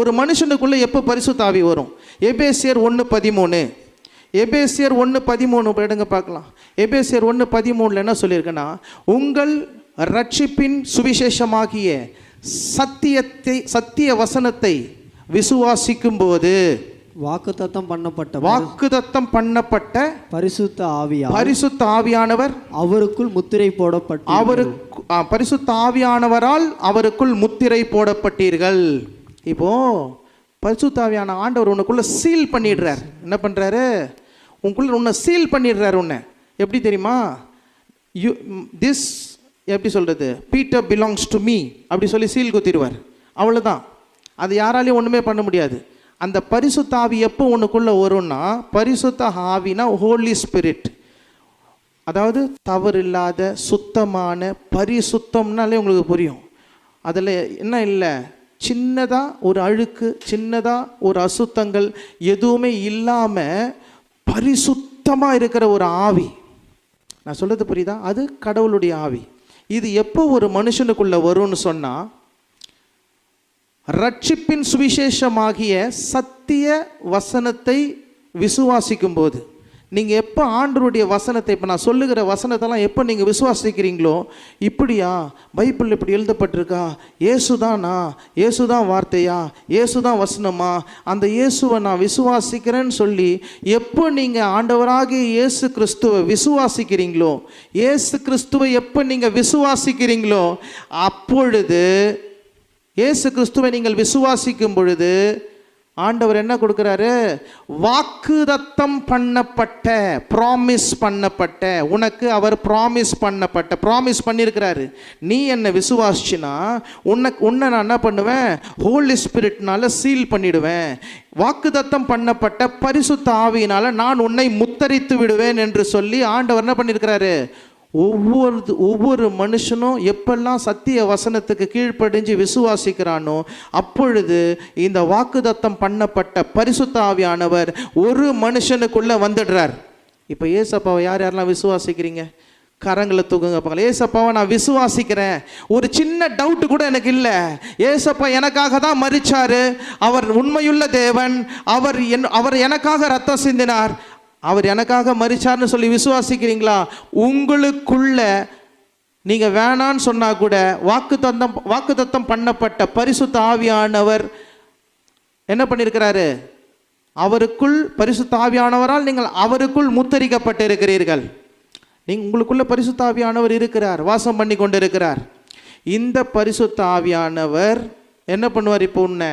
ஒரு மனுஷனுக்குள்ளே எப்போ பரிசுத்த ஆவி வரும்? எபேசியர் ஒன்று பதிமூணு. எபேசியர் ஒன்று பதிமூணு எடுங்க பார்க்கலாம். எபேசியர் ஒன்று பதிமூணில் என்ன சொல்லியிருக்குன்னா உங்கள் ரட்சிப்பின் சுவிசேஷமாகிய சத்தியத்தை சத்திய வசனத்தை விசுவாசிக்கும் போது வாக்குத்தத்தம் பண்ணப்பட்ட வாக்குதத்தம் பண்ணப்பட்ட பரிசுத்த ஆவியா பரிசுத்த ஆவியானவர் அவருக்குள் முத்திரை போடப்பட்டு அவருக்கு பரிசுத்த ஆவியானவரால் அவருக்குள் முத்திரை போடப்பட்டீர்கள். இப்போ பரிசுத்தாவியான ஆண்டவர் உனக்குள்ளே சீல் பண்ணிடுறார். என்ன பண்ணுறாரு உனக்குள்ளே உன்னை சீல் பண்ணிடுறாரு உன்னை. எப்படி தெரியுமா? யூ திஸ் எப்படி சொல்கிறது பீட்டர் பிலாங்ஸ் டு மீ அப்படி சொல்லி சீல் குத்திடுவார். அவ்வளோதான் அது யாராலையும் ஒன்றுமே பண்ண முடியாது. அந்த பரிசுத்த ஆவி எப்போ உனக்குள்ளே வரும்னா பரிசுத்த ஆவினா ஹோலி ஸ்பிரிட் அதாவது தவறில்லாத சுத்தமான பரிசுத்தம்னாலே உங்களுக்கு புரியும். அதில் என்ன இல்லை? சின்னதாக ஒரு அழுக்கு சின்னதாக ஒரு அசுத்தங்கள் எதுவுமே இல்லாமல் பரிசுத்தமாக இருக்கிற ஒரு ஆவி. நான் சொல்கிறது புரியுதா? அது கடவுளுடைய ஆவி. இது எப்போ ஒரு மனுஷனுக்குள்ளே வரும்னு சொன்னால் ரட்சிப்பின் சுவிசேஷமாகிய சத்திய வசனத்தை விசுவாசிக்கும் போது நீங்கள் எப்போ ஆண்டருடைய வசனத்தை இப்போ நான் சொல்லுகிற வசனத்தெல்லாம் எப்போ நீங்கள் விசுவாசிக்கிறீங்களோ இப்படியா? பைபிள் இப்படி எழுதப்பட்டிருக்கா? இயேசுதானா இயேசுதான் வார்த்தையா? இயேசுதான் வசனமா? அந்த இயேசுவை நான் விசுவாசிக்கிறேன்னு சொல்லி எப்போ நீங்கள் ஆண்டவராகிய இயேசு கிறிஸ்துவை விசுவாசிக்கிறீங்களோ இயேசு கிறிஸ்துவை எப்போ நீங்கள் விசுவாசிக்கிறீங்களோ அப்பொழுது இயேசு கிறிஸ்துவை நீங்கள் விசுவாசிக்கும் பொழுது ஆண்டவர் என்ன கொடுக்குறாரு? வாக்குதத்தம் பண்ணப்பட்ட ப்ராமிஸ் பண்ணப்பட்ட உனக்கு அவர் ப்ராமிஸ் பண்ணப்பட்ட ப்ராமிஸ் பண்ணியிருக்கிறாரு. நீ என்னை விசுவாசிச்சுனா உன்னை உன்னை நான் என்ன பண்ணுவேன்? ஹோலி ஸ்பிரிட்னால சீல் பண்ணிடுவேன். வாக்குதத்தம் பண்ணப்பட்ட பரிசுத்த ஆவியினால நான் உன்னை முத்தரித்து விடுவேன் என்று சொல்லி ஆண்டவர் என்ன பண்ணியிருக்கிறாரு? ஒவ்வொரு ஒவ்வொரு மனுஷனும் எப்பெல்லாம் சத்திய வசனத்துக்கு கீழ்ப்படிஞ்சு விசுவாசிக்கிறானோ அப்பொழுது இந்த வாக்குதத்தம் பண்ணப்பட்ட பரிசுத்தாவியானவர் ஒரு மனுஷனுக்குள்ளே வந்துடுறார். இப்போ ஏசப்பாவை யார் யாரெல்லாம் விசுவாசிக்கிறீங்க? கரங்களை தூக்குங்க பார்க்கலாம் ஏசப்பாவை நான் விசுவாசிக்கிறேன். ஒரு சின்ன டவுட்டு கூட எனக்கு இல்லை. ஏசப்பா எனக்காக தான் மறிச்சார் அவர் உண்மையுள்ள தேவன். அவர் என் அவர் எனக்காக ரத்தம் சிந்தினார். அவர் எனக்காக மறிச்சார்னு சொல்லி விசுவாசிக்கிறீங்களா? உங்களுக்குள்ள நீங்கள் வேணான்னு சொன்னால் கூட வாக்கு தந்தம் வாக்கு தத்தம் பண்ணப்பட்ட பரிசுத்த ஆவியானவர் என்ன பண்ணியிருக்கிறாரு அவருக்குள் பரிசுத்த ஆவியானவரால் நீங்கள் அவருக்குள் முத்தரிக்கப்பட்டிருக்கிறீர்கள். நீங்கள் உங்களுக்குள்ள பரிசுத்த ஆவியானவர் இருக்கிறார் வாசம் பண்ணி கொண்டு இருக்கிறார் இந்த பரிசுத்த ஆவியானவர் என்ன பண்ணுவார் இப்போ உன்னை?